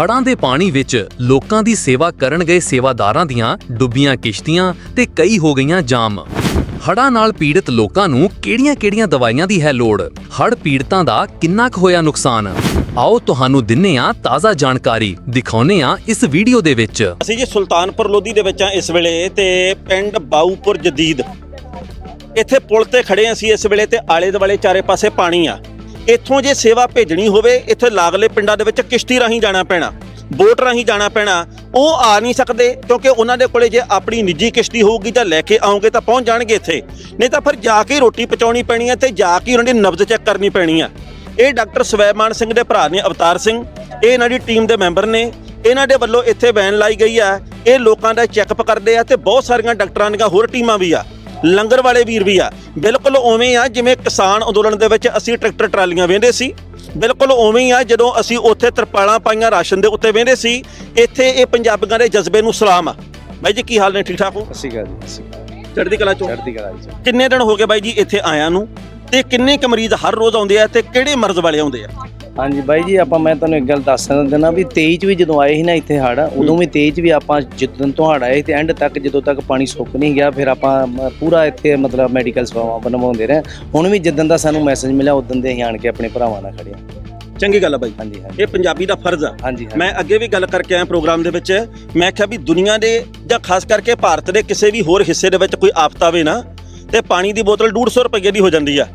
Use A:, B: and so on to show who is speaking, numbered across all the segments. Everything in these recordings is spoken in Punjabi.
A: ਹੜ੍ਹਾਂ ਦੇ ਪਾਣੀ ਵਿੱਚ ਲੋਕਾਂ ਦੀ ਸੇਵਾ ਕਰਨ ਗਏ ਸੇਵਾਦਾਰਾਂ ਦੀਆਂ ਡੁੱਬੀਆਂ ਕਿਸ਼ਤੀਆਂ ਤੇ ਕਈ ਹੋ ਗਈਆਂ ਜਾਮ। ਹੜ੍ਹਾਂ ਨਾਲ ਪੀੜਤ ਲੋਕਾਂ ਨੂੰ ਕਿਹੜੀਆਂ-ਕਿਹੜੀਆਂ ਦਵਾਈਆਂ ਦੀ ਹੈ ਲੋੜ? ਹੜ੍ਹ ਪੀੜਤਾਂ ਦਾ ਕਿੰਨਾ ਕੁ ਹੋਇਆ ਨੁਕਸਾਨ? ਆਓ ਤੁਹਾਨੂੰ ਦਿੰਨੇ ਆ ਤਾਜ਼ਾ ਜਾਣਕਾਰੀ, ਦਿਖਾਉਨੇ ਆ ਇਸ ਵੀਡੀਓ ਦੇ ਵਿੱਚ।
B: ਅਸੀਂ ਜੀ ਸੁਲਤਾਨਪੁਰ ਲੋਧੀ ਦੇ ਵਿੱਚ ਆ ਇਸ ਵੇਲੇ ਤੇ ਪਿੰਡ ਬਾਊਪੁਰ ਜਦੀਦ। ਇੱਥੇ ਪੁਲ ਤੇ ਖੜੇ ਅਸੀਂ ਇਸ ਵੇਲੇ ਤੇ ਆਲੇ ਦੁਆਲੇ ਚਾਰੇ ਪਾਸੇ ਪਾਣੀ ਆ। ਇੱਥੋਂ ਜੇ ਸੇਵਾ ਭੇਜਣੀ ਹੋਵੇ, ਇੱਥੇ ਲਾਗਲੇ ਪਿੰਡਾਂ ਦੇ ਵਿੱਚ ਕਿਸ਼ਤੀ ਰਾਹੀਂ ਜਾਣਾ ਪੈਣਾ, ਬੋਟ ਰਾਹੀਂ ਜਾਣਾ ਪੈਣਾ, ਉਹ ਆ ਨਹੀਂ ਸਕਦੇ ਕਿਉਂਕਿ ਉਹਨਾਂ ਦੇ ਕੋਲੇ ਜੇ ਆਪਣੀ ਨਿੱਜੀ ਕਿਸ਼ਤੀ ਹੋਊਗੀ ਤਾਂ ਲੈ ਕੇ ਆਉਂਗੇ ਤਾਂ ਪਹੁੰਚ ਜਾਣਗੇ ਇੱਥੇ। ਨਹੀਂ ਤਾਂ ਫਿਰ ਜਾ ਕੇ ਰੋਟੀ ਪਹੁੰਚਾਉਣੀ ਪੈਣੀ ਹੈ ਤੇ ਜਾ ਕੇ ਉਹਨਾਂ ਦੀ ਨਬਜ਼ ਚੈੱਕ ਕਰਨੀ ਪੈਣੀ ਆ। ਇਹ ਡਾਕਟਰ ਸਵੈਮਾਨ ਸਿੰਘ ਦੇ ਭਰਾ ਨੇ ਅਵਤਾਰ ਸਿੰਘ, ਇਹ ਇਹਨਾਂ ਦੀ ਟੀਮ ਦੇ ਮੈਂਬਰ ਨੇ, ਇਹਨਾਂ ਦੇ ਵੱਲੋਂ ਇੱਥੇ ਵੈਨ ਲਾਈ ਗਈ ਆ। ਇਹ ਲੋਕਾਂ ਦਾ ਚੈੱਕਅਪ ਕਰਦੇ ਆ ਤੇ ਬਹੁਤ ਸਾਰੀਆਂ ਡਾਕਟਰਾਂ ਦੀਆਂ ਹੋਰ ਟੀਮਾਂ ਵੀ ਆ। ਲੰਗਰ ਵਾਲੇ ਵੀਰ ਵੀ ਆ। ਬਿਲਕੁਲ ਉਵੇਂ ਆ ਜਿਵੇਂ ਕਿਸਾਨ ਅੰਦੋਲਨ ਦੇ ਵਿੱਚ ਅਸੀਂ ਟਰੈਕਟਰ ਟਰਾਲੀਆਂ ਵੇਂਦੇ ਸੀ। ਬਿਲਕੁਲ ਉਵੇਂ ਹੀ ਆ ਜਦੋਂ ਅਸੀਂ ਉੱਥੇ ਤਰਪਾਲਾਂ ਪਾਈਆਂ ਰਾਸ਼ਨ ਦੇ ਉੱਤੇ ਵੇਂਦੇ ਸੀ ਇੱਥੇ ਇਹ ਪੰਜਾਬੀਆਂ ਦੇ ਜਜ਼ਬੇ ਨੂੰ ਸਲਾਮ ਆ। ਬਾਈ ਜੀ ਕੀ ਹਾਲ ਨੇ? ਠੀਕ ਠਾਕ ਹੋ?
C: ਸਤਿ ਸ਼੍ਰੀ ਅਕਾਲ ਜੀ
B: ਚੜ੍ਹਦੀ ਕਲਾ ਚੋਂ?
C: ਚੜ੍ਹਦੀ ਕਲਾ ਜੀ।
B: ਕਿੰਨੇ ਦਿਨ ਹੋ ਗਏ ਬਾਈ ਜੀ ਇੱਥੇ ਆਇਆਂ ਨੂੰ? ਤੇ ਕਿੰਨੇ ਕੁ ਮਰੀਜ਼ ਹਰ ਰੋਜ਼ ਆਉਂਦੇ ਆ ਤੇ ਕਿਹੜੇ ਮਰਜ਼ ਵਾਲੇ ਆਉਂਦੇ ਆ?
C: ਹਾਂਜੀ ਬਾਈ ਜੀ ਆਪਾਂ ਮੈਂ ਤੁਹਾਨੂੰ ਇੱਕ ਗੱਲ ਦੱਸ ਦਿੰਦਾ ਵੀ 23 ਚ ਵੀ ਜਦੋਂ ਆਏ ਸੀ ਨਾ ਇੱਥੇ ਹੜ ਉਦੋਂ ਵੀ 23 ਚ ਵੀ ਆਪਾਂ ਜਿੱਦਣ ਤੋਂ ਹੜ ਆਏ ਤੇ ਐਂਡ ਤੱਕ ਜਦੋਂ ਤੱਕ ਪਾਣੀ ਸੁੱਕ ਨਹੀਂ ਗਿਆ ਫਿਰ ਆਪਾਂ ਪੂਰਾ ਇੱਥੇ ਮਤਲਬ ਮੈਡੀਕਲ ਸੇਵਾਵਾਂ ਬਣਵਾਉਂਦੇ ਰਹੇ। ਹੁਣ ਵੀ ਜਿੱਦਣ ਦਾ ਸਾਨੂੰ ਮੈਸੇਜ ਮਿਲਿਆ ਉਦੋਂ ਦੇ ਅਸੀਂ ਆਣ ਕੇ ਆਪਣੇ ਭਰਾਵਾਂ ਨਾਲ ਖੜੇ ਹਾਂ।
B: ਚੰਗੀ ਗੱਲ ਆ ਬਾਈ।
C: ਹਾਂਜੀ
B: ਇਹ ਪੰਜਾਬੀ ਦਾ ਫਰਜ਼ ਆ।
C: ਹਾਂਜੀ ਹਾਂਜੀ।
B: ਮੈਂ ਅੱਗੇ ਵੀ ਗੱਲ ਕਰਕੇ ਆਇਆ ਪ੍ਰੋਗਰਾਮ ਦੇ ਵਿੱਚ। ਮੈਂ ਕਿਹਾ ਵੀ ਦੁਨੀਆ ਦੇ ਜਾਂ ਖਾਸ ਕਰਕੇ ਭਾਰਤ ਦੇ ਕਿਸੇ ਵੀ ਹੋਰ ਹਿੱਸੇ ਦੇ ਵਿੱਚ ਕੋਈ ਆਫਤ ਆਵੇ ਨਾ ਤੇ ਪਾਣੀ ਦੀ ਬੋਤਲ 150 ਰੁਪਏ ਦੀ ਹੋ ਜਾਂਦੀ ਆ।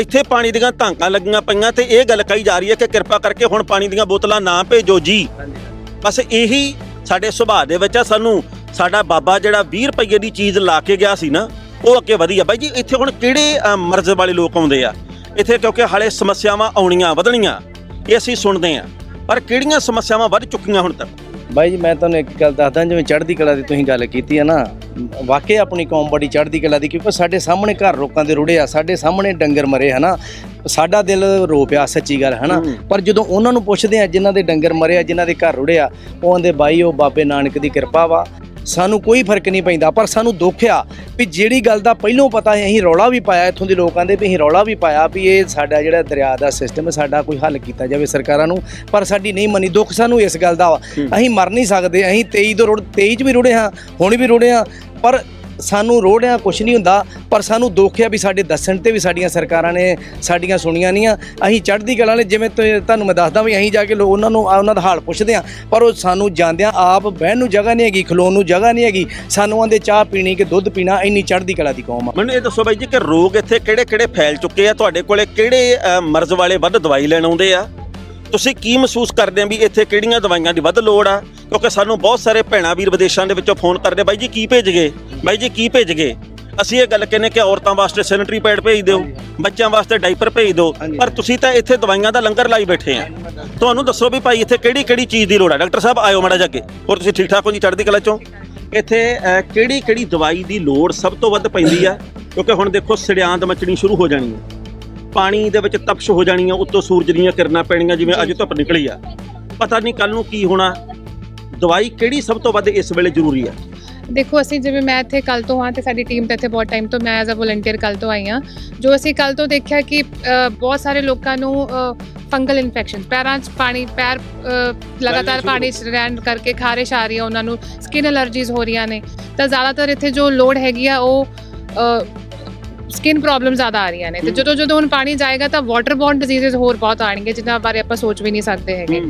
B: ਇੱਥੇ ਪਾਣੀ ਦੀਆਂ ਧਾਂਕਾਂ ਲੱਗੀਆਂ ਪਈਆਂ ਤੇ ਇਹ ਗੱਲ ਕਹੀ ਜਾ ਰਹੀ ਹੈ ਕਿ ਕਿਰਪਾ ਕਰਕੇ ਹੁਣ ਪਾਣੀ ਦੀਆਂ ਬੋਤਲਾਂ ਨਾ ਭੇਜੋ ਜੀ। ਬਸ ਇਹੀ ਸਾਡੇ ਸੁਭਾਅ ਦੇ ਵਿੱਚ ਆ, ਸਾਨੂੰ ਸਾਡਾ ਬਾਬਾ ਜਿਹੜਾ 20 ਰੁਪਏ ਦੀ ਚੀਜ਼ ਲਾ ਕੇ ਗਿਆ ਸੀ ਨਾ, ਉਹ ਅੱਗੇ ਵਧੀਆ ਬਾਈ ਜੀ, ਇੱਥੇ ਹੁਣ ਕਿਹੜੇ ਮਰਜ਼ ਵਾਲੇ ਲੋਕ ਆਉਂਦੇ ਆ? ਇੱਥੇ ਕਿਉਂਕਿ ਹਾਲੇ ਸਮੱਸਿਆਵਾਂ ਆਉਣੀਆਂ, ਵਧਣੀਆਂ, ਇਹ ਅਸੀਂ ਸੁਣਦੇ ਆ। ਪਰ ਕਿਹੜੀਆਂ ਸਮੱਸਿਆਵਾਂ ਵੱਧ ਚੁੱਕੀਆਂ ਹੁਣ ਤੱਕ?
C: ਬਾਈ ਜੀ, ਮੈਂ ਤੁਹਾਨੂੰ ਇੱਕ ਗੱਲ ਦੱਸਦਾ, ਜਿਵੇਂ ਚੜ੍ਹਦੀ ਕਲਾ ਦੀ ਤੁਸੀਂ ਗੱਲ ਕੀਤੀ ਹੈ ਨਾ ਵਾਕਈ ਆਪਣੀ ਕੌਮ ਬੜੀ ਚੜ੍ਹਦੀ ਕਲਾ ਦੀ ਕਿਉਂਕਿ ਸਾਡੇ ਸਾਹਮਣੇ ਘਰ ਲੋਕਾਂ ਦੇ ਰੁੜੇ ਆ ਸਾਡੇ ਸਾਹਮਣੇ ਡੰਗਰ ਮਰੇ ਹਨਾ? ਸਾਡਾ ਦਿਲ ਰੋ ਪਿਆ ਸੱਚੀ ਗੱਲ ਹਨਾ। ਪਰ ਜਦੋਂ ਉਹਨਾਂ ਨੂੰ ਪੁੱਛਦੇ ਆ ਜਿਨ੍ਹਾਂ ਦੇ ਡੰਗਰ ਮਰੇ ਆ ਜਿਨ੍ਹਾਂ ਦੇ ਘਰ ਰੁੜੇ ਆ ਉਹ ਆਂਦੇ ਬਾਈ ਉਹ ਬਾਬੇ ਨਾਨਕ ਦੀ ਕਿਰਪਾ ਵਾ। ਸਾਨੂੰ ਕੋਈ ਫ਼ਰਕ ਨਹੀਂ ਪੈਂਦਾ ਪਰ ਸਾਨੂੰ ਦੁੱਖ ਆ ਵੀ ਜਿਹੜੀ ਗੱਲ ਦਾ ਪਹਿਲੋਂ ਪਤਾ ਹੈ ਅਸੀਂ ਰੌਲਾ ਵੀ ਪਾਇਆ ਇੱਥੋਂ ਦੇ ਲੋਕਾਂ ਦੇ ਵੀ ਅਸੀਂ ਰੌਲਾ ਵੀ ਪਾਇਆ ਵੀ ਇਹ ਸਾਡਾ ਜਿਹੜਾ ਦਰਿਆ ਦਾ ਸਿਸਟਮ ਹੈ ਸਾਡਾ ਕੋਈ ਹੱਲ ਕੀਤਾ ਜਾਵੇ ਸਰਕਾਰਾਂ ਨੂੰ ਪਰ ਸਾਡੀ ਨਹੀਂ ਮੰਨੀ ਦੁੱਖ ਸਾਨੂੰ ਇਸ ਗੱਲ ਦਾ ਵਾ। ਅਸੀਂ ਮਰ ਨਹੀਂ ਸਕਦੇ ਅਸੀਂ 23 ਤੋਂ ਰੁੜ 23 ਚ ਵੀ ਰੁੜੇ ਹਾਂ ਹੁਣ ਵੀ ਰੁੜੇ ਹਾਂ ਪਰ ਸਾਨੂੰ ਰੋੜਿਆਂ ਕੁਝ ਨਹੀਂ ਹੁੰਦਾ, ਪਰ ਸਾਨੂੰ ਦੁੱਖ ਆ ਵੀ ਸਾਡੇ ਦੱਸਣ ਤੇ ਵੀ ਸਾਡੀਆਂ ਸਰਕਾਰਾਂ ਨੇ ਸਾਡੀਆਂ ਸੁਣੀਆਂ ਨਹੀਂ ਆ। ਅਸੀਂ ਚੜ੍ਹਦੀ ਕਲਾ ਨੇ ਜਿਵੇਂ ਤੁਹਾਨੂੰ ਮੈਂ ਦੱਸਦਾ ਵੀ ਅਸੀਂ ਜਾ ਕੇ ਲੋ- ਉਹਨਾਂ ਨੂੰ, ਉਹਨਾਂ ਦਾ ਹਾਲ ਪੁੱਛਦੇ ਆ ਪਰ ਉਹ ਸਾਨੂੰ ਜਾਂਦਿਆਂ ਆਪ ਬਹਿਣ ਨੂੰ ਜਗ੍ਹਾ ਨਹੀਂ ਹੈਗੀ, ਖਲੋਣ ਨੂੰ ਜਗ੍ਹਾ ਨਹੀਂ ਹੈਗੀ। ਸਾਨੂੰ ਆਂਦੇ ਚਾਹ ਪੀਣੀ ਕਿ ਦੁੱਧ ਪੀਣਾ, ਇੰਨੀ ਚੜ੍ਹਦੀ ਕਲਾ ਦੀ ਕੌਮ ਆ।
B: ਮੈਨੂੰ ਇਹ ਦੱਸੋ ਬਾਈ ਜੀ ਕਿ ਰੋਗ ਇੱਥੇ ਕਿਹੜੇ ਕਿਹੜੇ ਫੈਲ ਚੁੱਕੇ ਆ? ਤੁਹਾਡੇ ਕੋਲੇ ਕਿਹੜੇ ਮਰਜ਼ ਵਾਲੇ ਵੱਧ ਦਵਾਈ ਲੈਣ ਆਉਂਦੇ ਆ? ਤੁਸੀਂ ਕੀ ਮਹਿਸੂਸ ਕਰਦੇ ਆ ਵੀ ਇੱਥੇ ਕਿਹੜੀਆਂ ਦਵਾਈਆਂ ਦੀ ਵੱਧ ਲੋੜ ਆ? ਕਿਉਂਕਿ ਸਾਨੂੰ ਬਹੁਤ ਸਾਰੇ ਭੈਣਾਂ ਵੀਰ ਵਿਦੇਸ਼ਾਂ ਦੇ ਵਿੱਚੋਂ ਫੋਨ ਕਰਦੇ ਬਾਈ ਜੀ ਕੀ ਭੇਜ ਗਏ ਬਾਈ ਜੀ ਕੀ ਭੇਜ ਗਏ ਅਸੀਂ ਇਹ ਗੱਲ ਕਹਿੰਨੇ ਕਿ ਔਰਤਾਂ ਵਾਸਤੇ ਸੈਨੀਟਰੀ ਪੈਡ ਭੇਜ ਦਿਓ ਬੱਚਿਆਂ ਵਾਸਤੇ ਡਾਈਪਰ ਭੇਜ ਦਿਓ। ਪਰ ਤੁਸੀਂ ਤਾਂ ਇੱਥੇ ਦਵਾਈਆਂ ਦਾ ਲੰਗਰ ਲਾਈ ਬੈਠੇ ਆ। ਤੁਹਾਨੂੰ ਦੱਸੋ ਵੀ ਭਾਈ ਇੱਥੇ ਕਿਹੜੀ ਕਿਹੜੀ ਚੀਜ਼ ਦੀ ਲੋੜ ਆ? ਡਾਕਟਰ ਸਾਹਿਬ ਆਇਓ ਮਾੜਾ ਜਾ ਕੇ ਹੋਰ ਤੁਸੀਂ ਠੀਕ ਠਾਕ ਹੋ ਜੀ ਚੜ੍ਹਦੀ ਕਲਾ ਚੋਂ? ਇੱਥੇ ਕਿਹੜੀ ਕਿਹੜੀ ਦਵਾਈ ਦੀ ਲੋੜ ਸਭ ਤੋਂ ਵੱਧ ਪੈਂਦੀ ਆ? ਕਿਉਂਕਿ ਹੁਣ ਦੇਖੋ ਸੜਿਆਂਦ ਮਚਣੀ ਸ਼ੁਰੂ ਹੋ ਜਾਣੀ ਹੈ ਪਾਣੀ ਦੇ ਵਿੱਚ ਤਪਸ਼ ਹੋ ਜਾਣੀ ਆ ਉੱਤੋਂ ਸੂਰਜ ਦੀਆਂ ਕਿਰਨਾਂ ਪੈਣੀਆਂ ਜਿਵੇਂ ਅੱਜ ਧੁੱਪ ਨਿਕਲੀ ਆ। ਪਤਾ ਨਹੀਂ ਕੱਲ ਨੂੰ ਕੀ ਹੋਣਾ। ਦਵਾਈ ਕਿਹੜੀ ਸਭ ਤੋਂ ਵੱਧ ਇਸ ਵੇਲੇ ਜ਼ਰੂਰੀ ਆ
D: ਦੇਖੋ ਅਸੀਂ ਜਿਵੇਂ ਮੈਂ ਇੱਥੇ ਕੱਲ ਤੋਂ ਹਾਂ ਤੇ ਸਾਡੀ ਟੀਮ ਤੇ ਇੱਥੇ ਬਹੁਤ ਟਾਈਮ ਤੋਂ ਮੈਂ ਐਜ਼ ਅ ਵੋਲੰਟੀਅਰ ਕੱਲ ਤੋਂ ਆਈ ਹਾਂ। ਜੋ ਅਸੀਂ ਕੱਲ ਤੋਂ ਦੇਖਿਆ ਕਿ ਅ, ਬਹੁਤ ਸਾਰੇ ਲੋਕਾਂ ਨੂੰ ਫੰਗਲ ਇਨਫੈਕਸ਼ਨ ਪੈਰਾਂ 'ਚ ਪਾਣੀ ਪੈਰ ਅ, ਲਗਾਤਾਰ
B: ਸ਼ੁਰੂ
D: ਪਾਣੀ 'ਚ ਰਹਿਣ ਕਰਕੇ ਖਾਰਿਸ਼ ਆ ਰਹੀ ਹੈ ਉਹਨਾਂ ਨੂੰ ਸਕਿਨ ਅਲਰਜੀਜ਼ ਹੋ ਰਹੀਆਂ ਨੇ। ਤਾਂ ਜ਼ਿਆਦਾਤਰ ਇੱਥੇ ਜੋ ਲੋਡ ਹੈਗੀ ਆ ਉਹ ਸਕਿਨ ਪ੍ਰੋਬਲਮ ਜ਼ਿਆਦਾ ਆ ਰਹੀਆਂ ਨੇ। ਤੇ
B: ਹਮ।
D: ਜਦੋਂ ਜਦੋਂ ਹੁਣ ਪਾਣੀ ਜਾਏਗਾ ਤਾਂ ਵਾਟਰ ਬੌਰਨ ਡਿਜ਼ੀਜ਼ਸ ਹੋਰ ਬਹੁਤ ਆਣਗੇ ਜਿਨ੍ਹਾਂ ਬਾਰੇ ਆਪਾਂ ਸੋਚ ਵੀ ਨਹੀਂ ਸਕਦੇ ਹੈਗੇ।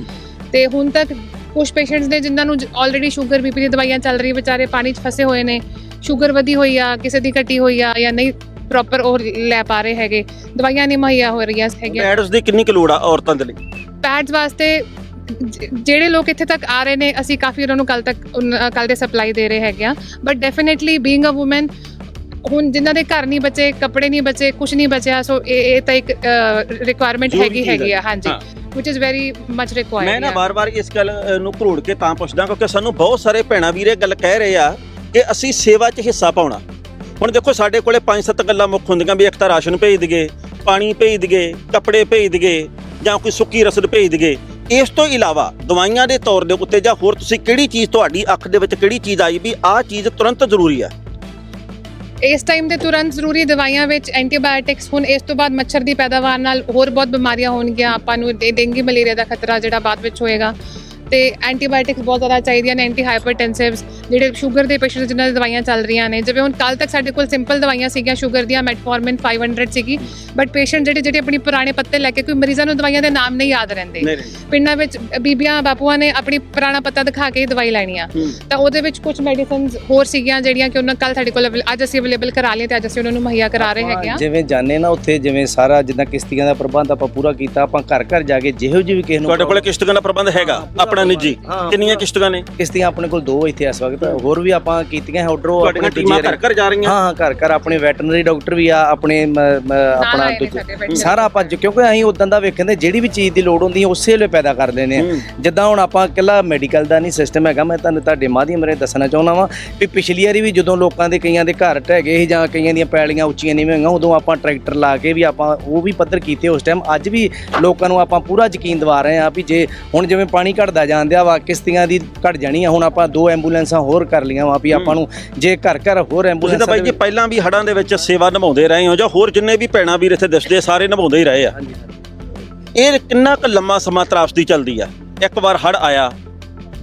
D: ਤੇ ਹੁਣ ਤੱਕ ਕੁਝ ਪੇਸ਼ੈਂਟਸ ਨੇ ਜਿਨ੍ਹਾਂ ਨੂੰ ਆਲਰੇਡੀ ਸ਼ੂਗਰ ਬੀਪੀ ਦੀ ਦਵਾਈਆਂ ਚੱਲ ਰਹੀ ਵਿਚਾਰੇ ਪਾਣੀ 'ਚ ਫਸੇ ਹੋਏ ਨੇ ਸ਼ੂਗਰ ਵਧੀ ਹੋਈ ਆ ਕਿਸੇ ਦੀ ਘਟੀ ਹੋਈ ਆ ਜਾਂ ਨਹੀਂ ਪ੍ਰੋਪਰ ਉਹ ਲੈ ਪਾ ਰਹੇ ਹੈਗੇ ਦਵਾਈਆਂ ਨਹੀਂ ਮੁਹੱਈਆ ਹੋ ਰਹੀਆਂ ਹੈਗੀਆਂ
B: ਪੈਡਸ ਦੀ ਕਿੰਨੀ ਕੁ ਲੋੜ ਆ ਔਰਤਾਂ ਦੇ ਲਈ
D: ਪੈਡਸ ਵਾਸਤੇ ਜਿਹੜੇ ਲੋਕ ਇੱਥੇ ਤੱਕ ਆ ਰਹੇ ਨੇ ਅਸੀਂ ਕਾਫੀ ਉਹਨਾਂ ਨੂੰ ਕੱਲ ਤੱਕ ਕੱਲ ਦੇ ਸਪਲਾਈ ਦੇ ਰਹੇ ਹੈਗੇ ਆ but definitely being a woman ਹੁਣ ਜਿਨ੍ਹਾਂ ਦੇ ਘਰ ਨਹੀਂ ਬਚੇ ਕੱਪੜੇ ਨਹੀਂ ਬਚੇ ਕੁਝ ਨਹੀਂ ਬਚਿਆ ਸੋ ਇਹ ਇਹ ਤਾਂ ਇੱਕ ਰਿਕੁਆਇਰਮੈਂਟ ਹੈਗੀ ਹੈਗੀ ਆ। ਹਾਂਜੀ। Which is very much required
B: ਮੈਂ ਨਾ
D: yeah.
B: ਬਾਰ-ਬਾਰ ਇਸ ਗੱਲ ਅ, ਨੂੰ ਘਰੋੜ ਕੇ ਤਾਂ ਪੁੱਛਦਾ ਕਿਉਂਕਿ ਸਾਨੂੰ ਬਹੁਤ ਸਾਰੇ ਭੈਣਾਂ ਵੀਰੇ ਗੱਲ ਕਹਿ ਰਹੇ ਆ ਕਿ ਅਸੀਂ ਸੇਵਾ 'ਚ ਹਿੱਸਾ ਪਾਉਣਾ। ਹੁਣ ਦੇਖੋ ਸਾਡੇ ਕੋਲੇ ਪੰਜ ਸੱਤ ਗੱਲਾਂ ਮੁੱਖ ਹੁੰਦੀਆਂ ਵੀ ਇੱਕ ਤਾਂ ਰਾਸ਼ਨ ਭੇਜ ਦਈਏ ਪਾਣੀ ਭੇਜ ਦਈਏ ਕੱਪੜੇ ਭੇਜ ਦਈਏ ਜਾਂ ਕੋਈ ਸੁੱਕੀ ਰਸਦ ਭੇਜ ਦਈਏ। ਇਸ ਤੋਂ ਇਲਾਵਾ ਦਵਾਈਆਂ ਦੇ ਤੌਰ ਦੇ ਉੱਤੇ ਜਾਂ ਹੋਰ ਤੁਸੀਂ ਕਿਹੜੀ ਚੀਜ਼ ਤੁਹਾਡੀ ਅੱਖ ਦੇ ਵਿੱਚ ਕਿਹੜੀ ਚੀਜ਼ ਆਈ ਵੀ ਆਹ ਚੀਜ਼ ਤੁਰੰਤ ਜ਼ਰੂਰੀ ਆ?
D: ਇਸ ਟਾਈਮ ਦੇ ਤੁਰੰਤ ਜ਼ਰੂਰੀ ਦਵਾਈਆਂ ਵਿੱਚ ਐਂਟੀਬਾਇਓਟਿਕਸ ਹੁਣ ਇਸ ਤੋਂ ਬਾਅਦ ਮੱਛਰ ਦੀ ਪੈਦਾਵਾਰ ਨਾਲ ਹੋਰ ਬਹੁਤ ਬਿਮਾਰੀਆਂ ਹੋਣਗੀਆਂ, ਆਪਾਂ ਨੂੰ ਡੇਂਗੂ, ਮਲੇਰੀਆ ਦਾ ਖਤਰਾ ਜਿਹੜਾ ਬਾਅਦ ਵਿੱਚ ਹੋਏਗਾ। ਤੇ ਐਂਟੀਬਾਇਓਟਿਕਸ ਬਹੁਤ ਜ਼ਿਆਦਾ ਚਾਹੀਦੀਆਂ ਨੇ ਐਂਟੀ ਹਾਈਪਰਟੈਂਸਿਵਸ ਜਿਹੜੇ ਸ਼ੂਗਰ ਦੇ ਪੇਸ਼ੈਂਟ ਜਿਨ੍ਹਾਂ ਦੀ ਦਵਾਈਆਂ ਚੱਲ ਰਹੀਆਂ ਨੇ। ਜਿਵੇਂ ਹੁਣ ਕੱਲ ਤੱਕ ਸਾਡੇ ਕੋਲ ਸਿੰਪਲ ਦਵਾਈਆਂ ਸੀਗੀਆਂ ਸ਼ੂਗਰ ਦੀਆਂ ਮੈਟਫੋਰਮਿਨ 500 ਸੀਗੀ ਬਟ ਪੇਸ਼ੈਂਟ ਜਿਹੜੇ ਜਿਹੜੇ ਆਪਣੇ ਪੁਰਾਣੇ ਪੱਤੇ ਲੈ ਕੇ ਕੋਈ ਮਰੀਜ਼ਾਂ ਨੂੰ ਦਵਾਈਆਂ ਦੇ ਨਾਮ ਨਹੀਂ ਯਾਦ ਰਹਿੰਦੇ। ਪਿੰਡਾਂ ਵਿੱਚ ਬੀਬੀਆਂ ਬਾਪੂਆਂ ਨੇ ਆਪਣੀ ਪੁਰਾਣਾ ਪੱਤਾ ਦਿਖਾ ਕੇ ਦਵਾਈ ਲੈਣੀ ਆ। ਤਾਂ ਉਹਦੇ ਵਿੱਚ ਕੁਝ ਮੈਡੀਸਿਨਸ ਹੋਰ ਸੀਗੀਆਂ ਜਿਹੜੀਆਂ ਕਿ ਉਹਨਾਂ ਕੱਲ ਸਾਡੇ ਕੋਲ ਅੱਜ ਅਸੀਂ ਅਵੇਲੇਬਲ ਕਰਾ ਲਈਆਂ ਤੇ ਅੱਜ ਅਸੀਂ ਉਹਨਾਂ ਨੂੰ ਮੁਹੱਈਆ ਕਰਾ ਰਹੇ ਹੈਗੇ ਆ
C: ਜਿਵੇਂ ਜਾਣੇ ਨਾ ਉੱਥੇ ਜਿਵੇਂ ਸਾਰਾ ਜਿੱਦਾਂ ਕਿਸ਼ਤੀਆਂ ਦਾ ਪ੍ਰਬੰਧ ਆਪਾਂ ਪੂਰਾ ਕੀਤਾ ਆਪਾਂ ਘਰ ਘਰ ਜਾ ਕੇ ਜਿਹੋ ਜਿਹੀ ਵੀ ਕਿਸੇ ਨੂੰ
B: ਤੁਹਾਡੇ ਕੋਲ ਕਿਸ਼ਤੀਆਂ ਦਾ ਪ੍ਰਬੰਧ ਹੈਗਾ। ਆਪਣਾ ਨਿੱਜੀ?
C: ਹਾਂ।
B: ਕਿੰਨੀਆਂ ਕਿਸ਼ਤੀਆਂ ਨੇ?
C: ਕਿਸ਼ਤੀਆਂ ਆਪਣੇ ਕੋਲ ਦੋ ਇੱਥੇ ਇਸ ਵਕਤ ਹੋਰ ਵੀ ਆਪਾਂ ਕੀਤੀਆਂ ਹੈ ਆਰਡਰ ਉਹ
B: ਤੁਹਾਡੀਆਂ ਟੀਮਾਂ ਘਰ ਘਰ ਜਾ ਰਹੀਆਂ?
C: ਹਾਂ ਹਾਂ ਘਰ ਘਰ ਆਪਣੇ ਵੈਟਰਨਰੀ ਡਾਕਟਰ ਵੀ ਆ ਆਪਣੇ ਮ- ਮ- ਆਪਣਾ
D: ਆਏ ਨੇ
C: ਦੂਜੇ-
D: ਸਾਡੇ veterinary
C: ਸਾਰਾ ਆਪਾਂ ਜ- ਕਿਉਂਕਿ ਅਸੀਂ ਉਦਾਂ ਦਾ ਵੇਖਦੇ ਜਿਹੜੀ ਵੀ ਚੀਜ਼ ਦੀ ਲੋੜ ਹੁੰਦੀ ਹੈ ਉਸੇ ਵੇਲੇ ਪੈਦਾ ਕਰ ਆ
B: ਹੂੰ।
C: ਜਿੱਦਾਂ ਹੁਣ ਆਪਾਂ ਇਕੱਲਾ ਮੈਡੀਕਲ ਦਾ ਨਹੀਂ ਸਿਸਟਮ ਹੈਗਾ ਮੈਂ ਤੁਹਾਨੂੰ ਤੁਹਾਡੇ ਮਾਧਿਅਮ ਰਾਹੀਂ ਦੱਸਣਾ ਚਾਹੁੰਦਾ ਵਾਂ ਵੀ ਪਿਛਲੀ ਵਾਰੀ ਵੀ ਜਦੋਂ ਲੋਕਾਂ ਦੇ ਕਈਆਂ ਦੇ ਘਰ ਢਹਿ ਗਏ ਸੀ ਜਾਂ ਕਈਆਂ ਦੀਆਂ ਪੈਲੀਆਂ ਉੱਚੀਆਂ ਨਹੀਂ ਹੋਈਆਂ ਉਦੋਂ ਆਪਾਂ ਟਰੈਕਟਰ ਲਾ ਕੇ ਵੀ ਆਪਾਂ ਉਹ ਵੀ ਪੱਧਰ ਕੀਤੇ ਉਸ ਟਾਈਮ ਅੱਜ ਵੀ ਲੋਕਾਂ ਨੂੰ ਆਪਾਂ ਪੂਰਾ ਯਕੀਨ ਦਿਵਾ ਰਹੇ ਆ ਵੀ ਜੇ ਹੁਣ ਜਿਵੇਂ ਪਾਣੀ ਘਟਦਾ ਜਾਂਦਿਆ ਵਾ ਕਿਸ਼ਤੀਆਂ ਦੀ ਘਟ ਜਾਣੀ ਆ। ਹੁਣ ਆਪਾਂ ਦੋ ਐਂਬੂਲੈਂਸਾਂ ਹੋਰ ਕਰ ਲੀਆਂ ਵਾ ਵੀ ਆਪਾਂ ਨੂੰ ਜੇ ਘਰ ਘਰ ਹੋਰ
B: ਤੁਸੀਂ ਤਾਂ
C: ਐਂਬੂਲੈਂਸਾਂ
B: ਬਾਈ ਜੀ ਪਹਿਲਾਂ ਵੀ ਹੜਾਂ ਦੇ ਵਿੱਚ ਸੇਵਾ ਨਿਭਾਉਂਦੇ ਰਹੇ ਹੋ ਜਾਂ ਹੋਰ ਜਿੰਨੇ ਵੀ ਭੈਣਾਂ ਵੀਰ ਇੱਥੇ ਦਿਸਦੇ ਸਾਰੇ ਨਿਭਾਉਂਦੇ ਹੀ ਰਹੇ ਆ। ਇਹ ਕਿੰਨਾ ਕੁ ਲੰਮਾ ਸਮਾਂ ਤਰਾਸਦੀ ਚੱਲਦੀ ਆ? ਇੱਕ ਵਾਰ ਹੜ ਆਇਆ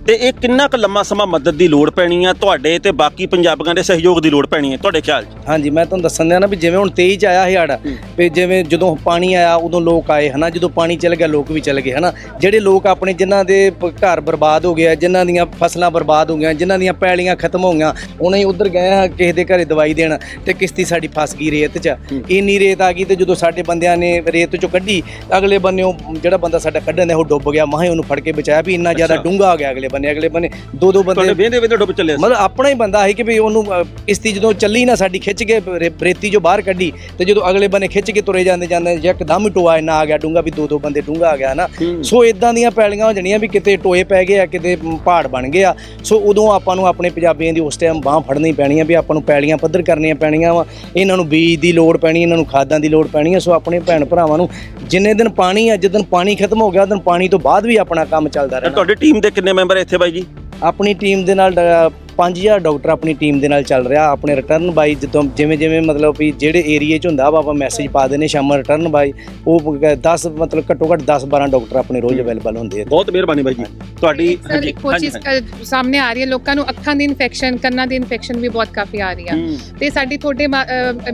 B: ਤੇ ਇਹ ਕਿੰਨਾ ਕੁ ਲੰਮਾ ਸਮਾਂ ਮਦਦ ਦੀ ਲੋੜ ਪੈਣੀ ਆ? ਤੁਹਾਡੇ ਤੇ ਬਾਕੀ ਪੰਜਾਬੀਆਂ ਦੇ ਸਹਿਯੋਗ ਦੀ ਲੋੜ ਪੈਣੀ ਹੈ ਤੁਹਾਡੇ ਖਿਆਲ 'ਚ?
C: ਹਾਂਜੀ ਮੈਂ ਤੁਹਾਨੂੰ ਦੱਸਣ ਦਿਆ ਨਾ ਵੀ ਜਿਵੇਂ ਹੁਣ 23 ਚ ਆਇਆ ਸੀ ਹੜ ਵੀ ਜਿਵੇਂ ਜਦੋਂ ਪਾਣੀ ਆਇਆ ਉਦੋਂ ਲੋਕ ਆਏ ਹਨਾ? ਜਦੋਂ ਪਾਣੀ ਚਲ ਗਿਆ ਲੋਕ ਵੀ ਚਲ ਗਏ ਹਨਾ? ਜਿਹੜੇ ਲੋਕ ਆਪਣੇ ਜਿਨ੍ਹਾਂ ਦੇ ਪ- ਘਰ ਬਰਬਾਦ ਹੋ ਗਿਆ ਜਿਨ੍ਹਾਂ ਦੀਆਂ ਫਸਲਾਂ ਬਰਬਾਦ ਹੋ ਗਈਆਂ ਜਿਨ੍ਹਾਂ ਦੀਆਂ ਪੈਲੀਆਂ ਖਤਮ ਹੋ ਗਈਆਂ ਉਹਨਾਂ ਹੀ ਉਧਰ ਗਏ ਆ ਕਿਸੇ ਦੇ ਘਰੇ ਦਵਾਈ ਦੇਣ ਤੇ ਕਿਸ਼ਤੀ ਸਾਡੀ ਫਸ ਗਈ ਰੇਤ 'ਚ। ਇੰਨੀ ਰੇਤ ਆ ਗਈ ਤੇ ਜਦੋਂ ਸਾਡੇ ਬੰਦਿਆਂ ਨੇ ਰੇਤ 'ਚੋਂ ਕੱਢੀ ਅਗਲੇ ਬੰਨਿਓ ਜਿਹੜਾ ਬੰਦਾ ਸਾਡਾ ਕੱਢਣ ਦੇ ਉਹ ਡੁੱਬ ਗਿਆ ਮਹਾਂ ਉਹਨੂੰ ਫੜ ਕੇ ਬਚਾਇਆ ਵੀ ਇੰਨਾ ਜ਼ਿਆਦਾ
B: ਅੱਛਾ।
C: ਡੂੰਘਾ ਹੋ ਗਿਆ ਅਗਲੇ ਬੰਨੇ ਅਗਲੇ ਬੰਨੇ ਦੋ ਦੋ ਬੰਦੇ
B: ਤੁਹਾਡੇ ਵੇਂਦੇ ਵੇਂਦੇ ਡੁੱਬ ਚੱਲੇ ਸੀ।
C: ਮਤਲਬ ਆਪਣਾ ਹੀ ਬੰਦਾ ਸੀ ਕਿ ਵੀ ਉਹਨੂੰ ਅਹ, ਕਿਸ਼ਤੀ ਜਦੋਂ ਚੱਲੀ ਨਾ ਸਾਡੀ ਖਿੱਚ ਕੇ ਰੇ- ਰੇਤੀ ਜੋ ਬਾਹਰ ਕੱਢੀ ਤੇ ਜਦੋਂ ਅਗਲੇ ਬੰਨੇ ਖਿੱਚ ਕੇ ਤੁਰੇ ਜਾਂਦੇ ਜਾਂਦੇ ਯਕਦਮ ਹੀ ਟੋਆ ਇੰਨਾ ਆ ਗਿਆ ਡੂੰਗਾ ਵੀ ਦੋ ਦੋ ਬੰਦੇ ਡੂੰਗਾ ਆ ਗਿਆ ਨਾ
B: ਹੂੰ।
C: ਸੋ ਇਦਾਂ ਦੀਆਂ ਪੈਲੀਆਂ ਹੋ ਜਣੀਆਂ ਵੀ ਕਿਤੇ ਟੋਏ ਪੈ ਗਏ ਆ ਕਿਤੇ ਮ, ਪਹਾੜ ਬਣ ਗਏ ਆ। ਸੋ ਉਦੋਂ ਆਪਾਂ ਨੂੰ ਆਪਣੇ ਪੰਜਾਬੀਆਂ ਦੀ ਉਸ ਟਾਈਮ ਬਾਹ ਫੜਨੀ ਪੈਣੀ ਆ ਵੀ ਆਪਾਂ ਨੂੰ ਪੈਲੀਆਂ ਪੱਧਰ ਕਰਨੀਆਂ ਪੈਣੀਆਂ ਵਾ। ਇਹਨਾਂ ਨੂੰ ਬੀਜ ਦੀ ਲੋੜ ਪੈਣੀ ਇਹਨਾਂ ਨੂੰ ਖਾਦਾਂ ਦੀ ਲੋੜ ਪੈਣੀ ਆ। ਸੋ ਆਪਣੇ ਭੈਣ ਭਰਾਵਾਂ ਨੂੰ ਜਿੰਨੇ ਦਿਨ ਪਾਣੀ ਆ ਜਦੋਂ ਪਾਣੀ ਖਤਮ ਹੋ ਗਿਆ ਉਦੋਂ ਪਾਣੀ ਤੋਂ ਬਾਅਦ ਵੀ ਆਪਣਾ ਕੰਮ ਚੱਲਦਾ ਰਹਿਣਾ।
B: ਤੁਹਾਡੀ ਟੀਮ ਦੇ ਕਿੰਨੇ ਮੈਂਬਰ ਇੱਥੇ ਬਾਈ ਜੀ?
C: ਆਪਣੀ ਟੀਮ ਦੇ ਨਾਲ ਡ- 5000 ਡਾਕਟਰ ਆਪਣੀ ਟੀਮ ਦੇ ਨਾਲ ਚੱਲ ਰਿਹਾ ਆਪਣੇ ਰਿਟਰਨ ਬਾਈ ਜਦੋਂ ਜਿਵੇਂ ਜਿਵੇਂ ਮਤਲਬ ਵੀ ਜਿਹੜੇ ਏਰੀਏ 'ਚ ਹੁੰਦਾ ਵਾ ਆਪਾਂ ਮੈਸੇਜ ਪਾ ਦਿੰਦੇ ਸ਼ਾਮ ਰਿਟਰਨ ਬਾਈ ਉਹ 10 ਮਤਲਬ ਘੱਟੋ ਘੱਟ 10 12 ਡਾਕਟਰ ਆਪਣੇ ਰੋਜ਼ ਅਵੇਲੇਬਲ ਹੁੰਦੇ ਆ।
B: ਬਹੁਤ ਮਿਹਰਬਾਨੀ ਬਾਈ ਜੀ। ਤੁਹਾਡੀ
D: ਸਰ ਇੱਕ ਹੋਰ ਚੀਜ਼ ਸਾਹਮਣੇ ਆ ਰਹੀ ਹੈ ਲੋਕਾਂ ਨੂੰ ਅੱਖਾਂ ਦੀ ਇਨਫੈਕਸ਼ਨ ਕੰਨਾਂ ਦੀ ਇਨਫੈਕਸ਼ਨ ਵੀ ਬਹੁਤ ਕਾਫੀ ਆ ਰਹੀ ਆ। ਤੇ ਸਾਡੀ ਤੁਹਾਡੇ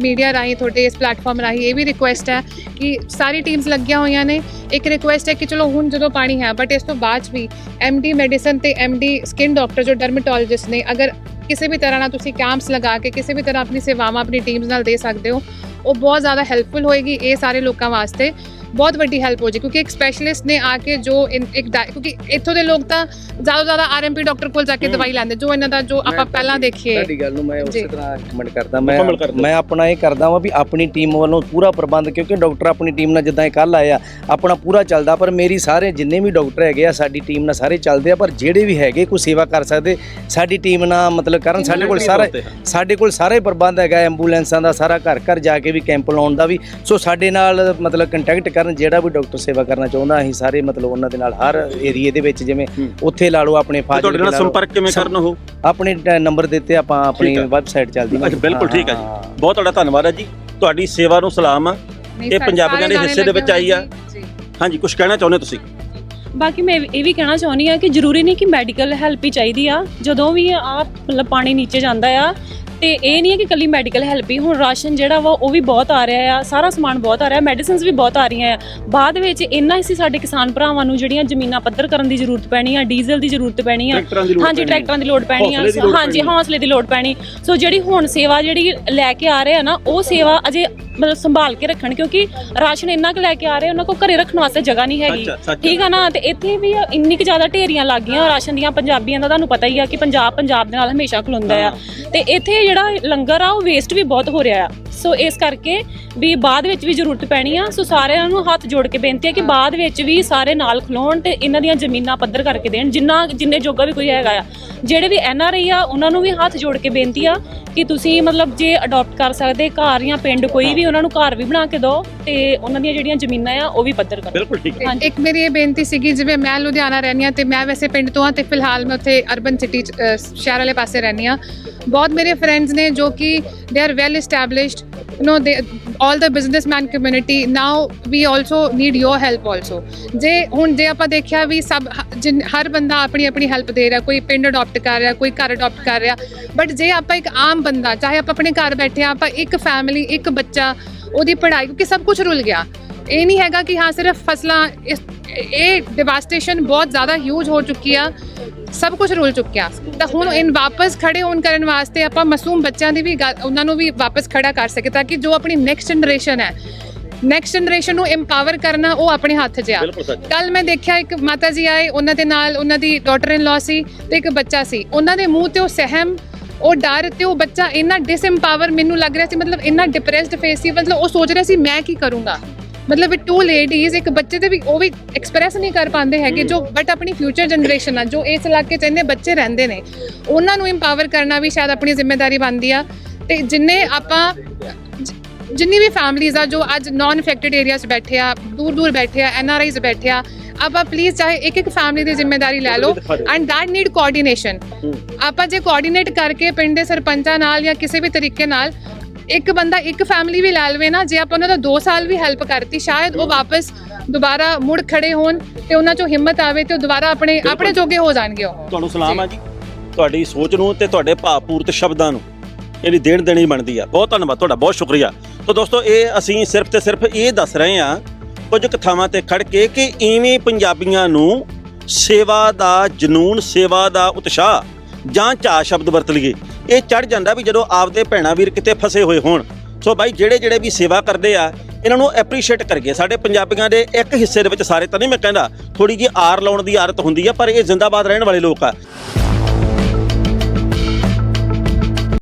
D: ਮੀਡੀਆ ਰਾਹੀਂ ਤੁਹਾਡੇ ਇਸ ਪਲੇਟਫਾਰਮ ਰਾਹੀਂ ਇਹ ਵੀ ਰਿਕੁਐਸਟ ਹੈ ਕਿ ਸਾਰੀ ਟੀਮਸ ਲੱਗੀਆਂ ਹੋਈਆਂ ਨੇ। ਇੱਕ ਰਿਕੁਐਸਟ ਹੈ ਕਿ ਚਲੋ ਹੁਣ ਜਦੋਂ ਪਾਣੀ ਹੈ ਬਟ ਇਸ ਤੋਂ ਬਾਅਦ ਵੀ ਐਮਡੀ ਮੈਡੀਸਨ ਤੇ ਐਮਡੀ ਸਕਿਨ ਡਾਕਟਰ ਜੋ ਡਰਮੇਟੋਲੋਜਿਸਟ ਨੇ ਅਗਰ ਕਿਸੇ ਵੀ ਤਰ੍ਹਾਂ ਨਾਲ ਤੁਸੀਂ ਕੈਂਪਸ ਲਗਾ ਕੇ ਕਿਸੇ ਵੀ ਤਰ੍ਹਾਂ ਆਪਣੀ ਸੇਵਾਵਾਂ ਆਪਣੀ ਟੀਮਸ ਨਾਲ ਦੇ ਸਕਦੇ ਹੋ, ਉਹ ਬਹੁਤ ਜ਼ਿਆਦਾ ਹੈਲਪਫੁਲ ਹੋਏਗੀ ਇਹ ਸਾਰੇ ਲੋਕਾਂ ਵਾਸਤੇ। ਬਹੁਤ ਵੱਡੀ ਹੈਲਪ ਹੋ ਜੀ ਕਿਉਂਕਿ ਇੱਕ ਸਪੈਸ਼ਲਿਸਟ ਨੇ ਆ ਕੇ ਜੋ ਇੱਕ ਕਿਉਂਕਿ ਇੱਥੋਂ ਦੇ ਲੋਕ ਤਾਂ ਜ਼ਿਆਦਾ ਜ਼ਿਆਦਾ ਆਰਐਮਪੀ ਡਾਕਟਰ ਕੋਲ ਜਾ ਕੇ ਦਵਾਈ ਲੈਂਦੇ ਜੋ ਇਹਨਾਂ ਦਾ ਜੋ ਆਪਾਂ ਪਹਿਲਾਂ ਦੇਖੀਏ।
C: ਤੁਹਾਡੀ ਗੱਲ ਨੂੰ ਮੈਂ ਉਸੇ। ਤਰ੍ਹਾਂ ਕਮੈਂਟ ਕਰਦਾ। ਮੈਂ। ਮੈਂ ਆਪਣਾ ਇਹ ਕਰਦਾ ਵਾਂ ਵੀ ਆਪਣੀ ਟੀਮ ਵੱਲੋਂ ਪੂਰਾ ਪ੍ਰਬੰਧ ਕਿਉਂਕਿ ਡਾਕਟਰ ਆਪਣੀ ਟੀਮ ਨਾਲ ਜਿੱਦਾਂ ਇਹ ਕੱਲ ਆਇਆ ਆਪਣਾ ਪੂਰਾ ਚੱਲਦਾ ਪਰ ਮੇਰੀ ਸਾਰੇ ਜਿੰਨੇ ਵੀ ਡਾਕਟਰ ਹੈਗੇ ਆ ਸਾਡੀ ਟੀਮ ਨਾਲ ਸਾਰੇ ਚੱਲਦੇ ਆ ਪਰ ਜਿਹੜੇ ਵੀ ਹੈਗੇ ਕੋਈ ਸੇਵਾ ਕਰ ਸਕਦੇ ਸਾਡੀ ਟੀਮ ਨਾਲ ਮਤਲਬ ਕਰਨ ਸਾਡੇ ਕੋਲ ਸਾਰਾ ਸਾਡੇ ਕੋਲ ਸਾਰੇ ਪ੍ਰਬੰਧ ਹੈਗਾ ਐਂਬੂਲੈਂਸਾਂ ਦਾ ਸਾਰਾ ਘਰ ਘਰ ਜਾ ਕੇ ਵੀ ਕੈਂਪ ਲਾਉਣ ਦਾ ਵੀ। ਸੋ ਸਾਡੇ ਨਾਲ ਮਤਲਬ ਕੰਟੈਕਟ ਕਰਨ ਜਿਹੜਾ ਵੀ ਡਾਕਟਰ ਸੇਵਾ ਕਰਨਾ ਚਾਹੁੰਦਾ ਅਸੀਂ ਸਾਰੇ ਮਤਲਬ ਉਹਨਾਂ ਦੇ ਨਾਲ ਹਰ ਏਰੀਏ ਦੇ ਵਿੱਚ ਜਿਵੇਂ
B: ਹੂੰ।
C: ਉੱਥੇ ਲਾ ਲਓ ਆਪਣੇ
B: ਤੁਹਾਡੇ
C: ਫਾਜ਼ਿਲ
B: ਨਾਲ ਸੰਪਰਕ ਕਿਵੇਂ ਕਰਨ ਉਹ?
C: ਆਪਣੇ ਨੰਬਰ ਦਿੱਤੇ ਆਪਾਂ ਆਪਣੀ। ਵੈਬਸਾਈਟ ਚੱਲਦੀ
B: ਅੱਛਾ ਬਿਲਕੁਲ ਠੀਕ ਹੈ ਜੀ।
C: ਹਾਂ।
B: ਬਹੁਤ ਤੁਹਾਡਾ ਧੰਨਵਾਦ ਹੈ ਜੀ। ਤੁਹਾਡੀ ਸੇਵਾ ਨੂੰ ਸਲਾਮ ਆ। ਇਹ ਪੰਜਾਬੀਆਂ ਦੇ ਹਿੱਸੇ ਦੇ ਵਿੱਚ ਆਈ ਆ। ਹਾਂਜੀ ਕੁਝ ਕਹਿਣਾ ਚਾਹੁੰਦੇ ਤੁਸੀਂ?
E: ਬਾਕੀ ਮੈਂ ਇਹ ਵੀ ਕਹਿਣਾ ਚਾਹੁੰਦੀ ਆ ਕਿ ਜ਼ਰੂਰੀ ਨਹੀਂ ਕਿ ਮੈਡੀਕਲ ਹੈਲਪ ਹੀ ਚਾਹੀਦੀ ਆ। ਜਦੋਂ ਵੀ ਆ ਮਤਲਬ ਪਾਣੀ ਨੀਚੇ ਜਾਂਦਾ ਆ ਤੇ ਇਹ ਨਹੀਂ ਹੈ ਕਿ ਕੱਲੀ ਮੈਡੀਕਲ ਹੈਲਪ ਹੀ ਹੁਣ ਰਾਸ਼ਨ ਜਿਹੜਾ ਵਾ ਉਹ ਵੀ ਬਹੁਤ ਆ ਰਿਹਾ ਆ ਸਾਰਾ ਸਮਾਨ ਬਹੁਤ ਆ ਰਿਹਾ ਮੈਡੀਸਿਨਸ ਵੀ ਬਹੁਤ ਆ ਰਹੀਆਂ ਆ ਬਾਅਦ ਵਿੱਚ ਇੰਨਾ ਹੀ ਸੀ ਸਾਡੇ ਕਿਸਾਨ ਭਰਾਵਾਂ ਨੂੰ ਜਿਹੜੀਆਂ ਜ਼ਮੀਨਾਂ ਪੱਧਰ ਕਰਨ ਦੀ ਜ਼ਰੂਰਤ ਪੈਣੀ ਆ ਡੀਜ਼ਲ ਦੀ ਜ਼ਰੂਰਤ ਪੈਣੀ ਆ ਹਾਂਜੀ। ਟਰੈਕਟਰਾਂ ਦੀ ਲੋੜ ਪੈਣੀ ਆ ਹਾਂਜੀ। ਹੌਸਲੇ ਦੀ ਲੋੜ ਪੈਣੀ ਸੋ ਜਿਹੜੀ ਹੁਣ ਸੇਵਾ ਜਿਹੜੀ ਲੈ ਕੇ ਆ ਰਹੇ ਆ ਨਾ ਉਹ ਸੇਵਾ ਅਜੇ ਮਤਲਬ ਸੰਭਾਲ ਕੇ ਰੱਖਣ ਕਿਉਂਕਿ ਰਾਸ਼ਨ ਇੰਨਾ ਕੁ ਲੈ ਕੇ ਆ ਰਹੇ ਉਹਨਾਂ ਕੋਲ ਘਰੇ ਰੱਖਣ ਵਾਸਤੇ ਜਗ੍ਹਾ ਨਹੀਂ ਹੈਗੀ। ਠੀਕ ਆ ਨਾ ਤੇ ਇੱਥੇ ਵੀ ਇੰਨੀ ਕੁ ਜ਼ਿਆਦਾ ਢੇਰੀਆਂ ਲੱਗ ਗਈਆਂ ਰਾਸ਼ਨ ਦੀਆਂ ਪੰਜਾਬੀਆਂ ਦਾ ਤੁਹਾਨੂੰ ਪਤਾ ਹੀ ਆ ਕਿ ਪੰਜਾਬ ਪੰਜਾਬ ਦੇ ਨਾਲ ਹਮੇਸ਼ਾ ਖਲੋਂਦਾ ਆ ਤੇ ਇੱਥੇ ਜਿਹੜਾ ਲੰਗਰ ਆ ਉਹ ਵੇਸਟ ਵੀ ਬਹੁਤ ਹੋ ਰਿਹਾ ਆ। ਸੋ ਇਸ ਕਰਕੇ ਵੀ ਬਾਅਦ ਵਿੱਚ ਵੀ ਜ਼ਰੂਰਤ ਪੈਣੀ ਆ। ਸੋ ਸਾਰਿਆਂ ਨੂੰ ਹੱਥ ਜੋੜ ਕੇ ਬੇਨਤੀ ਹੈ ਕਿ ਬਾਅਦ ਵਿੱਚ ਵੀ ਸਾਰੇ ਨਾਲ ਖਲੋਣ ਤੇ ਇਹਨਾਂ ਦੀਆਂ ਜ਼ਮੀਨਾਂ ਪੱਧਰ ਕਰਕੇ ਦੇਣ। ਜਿੰਨਾ ਜਿੰਨੇ ਜੋਗਾ ਵੀ ਕੋਈ ਹੈਗਾ ਆ। ਜਿਹੜੇ ਵੀ ਐਨ ਆਰ ਆਈ ਆ ਉਹਨਾਂ ਨੂੰ ਵੀ ਹੱਥ ਜੋੜ ਕੇ ਬੇਨਤੀ ਆ ਕਿ ਤੁਸੀਂ ਮਤਲਬ ਜੇ ਅਡਾਪਟ ਕਰ ਸਕਦੇ ਘਰ ਜਾਂ ਪਿੰਡ ਕੋਈ ਵੀ ਉਹਨਾਂ ਨੂੰ ਘਰ ਵੀ ਬਣਾ ਕੇ ਦਿਓ ਤੇ ਉਹਨਾਂ ਦੀਆਂ ਜਿਹੜੀਆਂ ਜ਼ਮੀਨਾਂ ਆ ਉਹ ਵੀ ਪੱਧਰ ਕਰੋ।
B: ਬਿਲਕੁਲ ਠੀਕ। ਹੈ।
D: ਇੱਕ ਮੇਰੀ ਇਹ ਬੇਨਤੀ ਸੀਗੀ ਜਿਵੇਂ ਮੈਂ ਲੁਧਿਆਣਾ ਰਹਿੰਦੀ ਹਾਂ ਤੇ ਮੈਂ ਵੈਸੇ ਪਿੰਡ ਤੋਂ ਹਾਂ ਤੇ ਫਿਲਹਾਲ ਮੈਂ ਉੱਥੇ ਅਰਬਨ ਸਿਟੀ ਸ਼ਹਿਰ ਵਾਲੇ ਪਾਸੇ ਰਹਿੰਦੀ ਹਾਂ। ਬਹੁਤ ਮੇਰੇ ਫਰੈਂਡਸ ਨੇ ਜੋ ਕਿ they are well established you know they all the businessman community, now we also need your help also. ਜੇ ਹੁਣ ਜੇ ਆਪਾਂ ਦੇਖਿਆ ਵੀ ਸਭ ਜਿਨ- ਹਰ ਬੰਦਾ ਆਪਣੀ ਆਪਣੀ ਹੈਲਪ ਦੇ ਰਿਹਾ, ਕੋਈ ਪਿੰਡ ਅਡਾਪਟ ਕਰ ਰਿਹਾ, ਕੋਈ ਘਰ ਅਡਾਪਟ ਕਰ ਰਿਹਾ ਬਟ ਜੇ ਆਪਾਂ ਇੱਕ ਆਮ ਬੰਦਾ, ਚਾਹੇ ਆਪਾਂ ਆਪਣੇ ਘਰ ਬੈਠੇ ਆ ਆਪਾਂ ਇੱਕ ਫੈਮਿਲੀ ਇੱਕ ਬੱਚਾ, ਉਹਦੀ ਪੜ੍ਹਾਈ, ਕਿਉਂਕਿ ਸਭ ਕੁਝ ਰੁਲ ਗਿਆ। ਇਹ ਨਹੀਂ ਹੈਗਾ ਕਿ ਹਾਂ ਸਿਰਫ ਫਸਲਾਂ ਇਹ ਡਿਵਾਸਟੇਸ਼ਨ ਬਹੁਤ ਜ਼ਿਆਦਾ ਹਿਊਜ ਹੋ ਚੁੱਕੀ ਆ। ਸਭ ਕੁਝ ਰੁਲ ਚੁੱਕਿਆ। ਤਾਂ ਹੁਣ ਇਨ ਵਾਪਸ ਖੜੇ ਹੋਣ ਕਰਨ ਵਾਸਤੇ ਆਪਾਂ ਮਾਸੂਮ ਬੱਚਿਆਂ ਦੀ ਵੀ ਗੱਲ- ਉਹਨਾਂ ਨੂੰ ਵੀ ਵਾਪਸ ਖੜਾ ਕਰ ਸਕੇ ਤਾਂ ਕਿ ਜੋ ਆਪਣੀ ਨੈਕਸਟ ਜਨਰੇਸ਼ਨ ਹੈ ਨੈਕਸਟ ਜਨਰੇਸ਼ਨ ਨੂੰ ਐਮਪਾਵਰ ਕਰਨਾ ਉਹ ਆਪਣੇ ਹੱਥ 'ਚ ਆ।
B: ਬਿਲਕੁਲ ਸੱਚ।
D: ਕੱਲ ਮੈਂ ਦੇਖਿਆ ਇੱਕ ਮਾਤਾ ਜੀ ਆਏ ਉਹਨਾਂ ਦੇ ਨਾਲ ਉਹਨਾਂ ਦੀ ਡਾਟਰ ਇਨ ਲਾ ਸੀ ਤੇ ਇੱਕ ਬੱਚਾ ਸੀ। ਉਹਨਾਂ ਦੇ ਮੂੰਹ ਤੇ ਉਹ ਸਹਿਮ ਉਹ ਡਰ ਤੇ ਉਹ ਬੱਚਾ ਇੰਨਾ ਡਿਸਐਮਪਾਵਰ ਮੈਨੂੰ ਲੱਗ ਰਿਹਾ ਸੀ ਮਤਲਬ ਇੰਨਾ ਡਿਪਰੈਸਡ ਫੇਸ ਸੀ ਮਤਲਬ ਉਹ ਸੋਚ ਰਿਹਾ ਸੀ ਮੈਂ ਕੀ ਕਰੂੰਗਾ। ਮਤਲਬ ਇਹ ਟੂ ਲੇਡੀਜ਼ ਇੱਕ ਬੱਚੇ ਦੇ ਵੀ ਉਹ ਵੀ ਐਕਸਪ੍ਰੈਸ ਨਹੀਂ ਕਰ ਪਾਉਂਦੇ ਹੈਗੇ ਜੋ ਬਟ ਆਪਣੀ ਫਿਊਚਰ ਜਨਰੇਸ਼ਨ ਆ ਜੋ ਇਸ ਇਲਾਕੇ 'ਚ ਇੰਨੇ ਬੱਚੇ ਰਹਿੰਦੇ ਨੇ ਉਹਨਾਂ ਨੂੰ ਐਮਪਾਵਰ ਕਰਨਾ ਵੀ ਸ਼ਾਇਦ ਆਪਣੀ ਜ਼ਿੰਮੇਵਾਰੀ ਬਣਦੀ ਆ। ਤੇ ਜਿੰਨੇ ਆਪਾਂ ਜਿੰਨੀ ਵੀ ਫੈਮਲੀਜ਼ ਆ ਜੋ ਅੱਜ ਨਾਨ ਅਫੈਕਟਡ ਏਰੀਆਜ਼ ਬੈਠੇ ਆ ਦੂਰ ਦੂਰ ਬੈਠੇ ਆ ਐਨ ਆਰ ਆਈਜ਼ ਬੈਠੇ ਆ ਆਪਾਂ ਪਲੀਜ਼ ਚਾਹੇ ਇੱਕ ਇੱਕ ਫੈਮਲੀ ਦੀ ਜ਼ਿੰਮੇਵਾਰੀ ਲੈ ਲਓ ਐਂਡ ਦੈਟ ਨੀਡ ਕੋਆਰਡੀਨੇਸ਼ਨ ਆਪਾਂ ਜੇ ਕੋਆਰਡੀਨੇਟ ਕਰਕੇ ਪਿੰਡ ਦੇ ਸਰਪੰਚਾਂ ਨਾਲ ਜਾਂ ਕਿਸੇ ਵੀ ਤਰੀਕੇ ਨਾਲ ਇੱਕ ਬੰਦਾ ਇੱਕ ਫੈਮਿਲੀ ਵੀ ਲੈ ਲਵੇ ਨਾ ਜੇ ਆਪਾਂ ਉਹਨਾਂ ਦਾ 2 ਸਾਲ ਵੀ ਹੈਲਪ ਕਰਤੀ ਸ਼ਾਇਦ ਉਹ ਵਾਪਸ ਦੁਬਾਰਾ ਮੁੜ ਖੜੇ ਹੋਣ ਤੇ ਉਹਨਾਂ ਚੋਂ ਹਿੰਮਤ ਆਵੇ ਤੇ ਉਹ ਦੁਬਾਰਾ ਆਪਣੇ ਆਪਣੇ ਜੋਗੇ ਹੋ ਜਾਣਗੇ ਉਹ।
B: ਤੁਹਾਨੂੰ ਸਲਾਮ ਆ ਜੀ। ਤੁਹਾਡੀ ਸੋਚ ਨੂੰ ਤੇ ਤੁਹਾਡੇ ਭਾਵਪੂਰਤ ਸ਼ਬਦਾਂ ਨੂੰ ਇਹਦੀ ਦੇਣ ਦੇਣੀ ਬਣਦੀ ਆ। ਬਹੁਤ ਧੰਨਵਾਦ ਤੁਹਾਡਾ ਬਹੁਤ ਸ਼ੁਕਰੀਆ। ਤਾਂ ਦੋਸਤੋ ਇਹ ਅਸੀਂ ਸਿਰਫ ਤੇ ਸਿਰਫ ਇਹ ਦੱਸ ਰਹੇ ਆ ਕੁਝ ਕੁ ਥਾਵਾਂ ਤੇ ਖੜ ਕੇ ਕਿ ਇਵੇਂ ਪੰਜਾਬੀਆਂ ਨੂੰ ਸੇਵਾ ਦਾ ਜਨੂਨ ਸੇਵਾ ਦਾ ਉਤਸ਼ਾਹ ਜਾਂ ਚਾਅ ਸ਼ਬਦ ਵਰਤ ਲਈਏ। ਇਹ ਚੜ ਜਾਂਦਾ ਵੀ ਜਦੋਂ ਆਪਦੇ ਭੈਣਾ ਵੀਰ ਕਿਤੇ ਫਸੇ ਹੋਏ ਹੋਣ। ਸੋ ਬਾਈ, ਜਿਹੜੇ ਜਿਹੜੇ ਵੀ ਸੇਵਾ ਕਰਦੇ ਆ, ਇਹਨਾਂ ਨੂੰ ਐਪਰੀਸ਼ੀਏਟ ਕਰੀਏ। ਸਾਡੇ ਪੰਜਾਬੀਆਂ ਦੇ ਇੱਕ ਹਿੱਸੇ ਦੇ ਵਿੱਚ ਸਾਰੇ ਤਾਂ ਨਹੀਂ ਮੈਂ ਕਹਿੰਦਾ ਥੋੜੀ ਜਿਹੀ ਆਰ ਲਾਉਣ ਦੀ ਆਦਤ ਹੁੰਦੀ ਆ, ਪਰ ਇਹ ਜ਼ਿੰਦਾਬਾਦ ਰਹਿਣ ਵਾਲੇ ਲੋਕ ਆ।